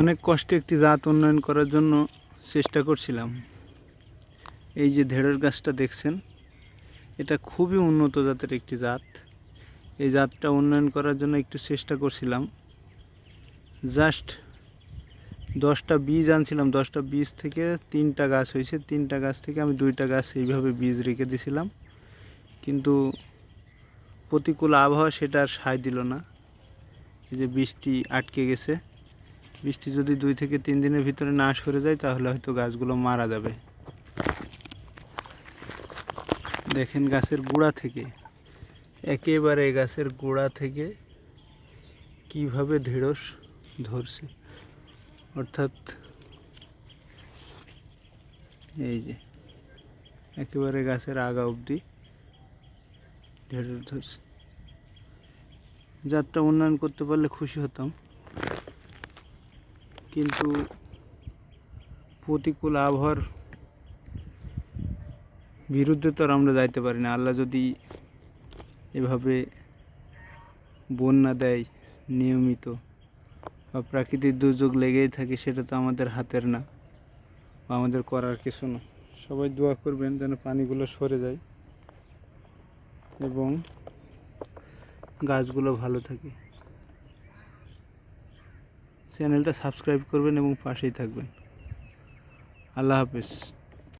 অনেক কষ্টে একটি জাত উন্নয়ন করার জন্য চেষ্টা করছিলাম। এই যে ঢেঁড়স গাছটা দেখছেন, এটা খুবই উন্নত জাতের একটি জাত। এই জাতটা উন্নয়ন করার জন্য একটু চেষ্টা করছিলাম। জাস্ট দশটা বীজ আনছিলাম, দশটা বীজ থেকে তিনটা গাছ হয়েছে। তিনটা গাছ থেকে আমি দুইটা গাছ এইভাবে বীজ রেখে দিয়েছিলাম কিন্তু প্রতিকূল আবহাওয়া সেটা আর সায় দিল না। এই যে বৃষ্টি আটকে গেছে, বৃষ্টি যদি দুই থেকে তিন দিনের ভিতরে না সরে যায়, তাহলে হয়তো গাছগুলো মারা যাবে। দেখেন গাছের গোড়া থেকে, একেবারে গাছের গোড়া থেকে কীভাবে ঢেঁড়স ধরছে। অর্থাৎ এই যে, একেবারে গাছের আগা অবধি ঢেঁড়স ধরছে। যাত্রা উন্নয়ন করতে পারলে খুশি হতাম। কিন্তু প্রতিকূল আবহাওয়ার বিরুদ্ধে তো আর আমরা যাইতে পারি না। আল্লাহ যদি এভাবে বন্যা দেয় নিয়মিত বা প্রাকৃতিক দুর্যোগ লেগেই থাকে, সেটা তো আমাদের হাতের না বা আমাদের করার কিছু না। সবাই দোয়া করবেন যেন পানিগুলো সরে যায় এবং গাছগুলো ভালো থাকে। চ্যানেলটা সাবস্ক্রাইব করবেন এবং পাশেই থাকবেন। আল্লাহ হাফেজ।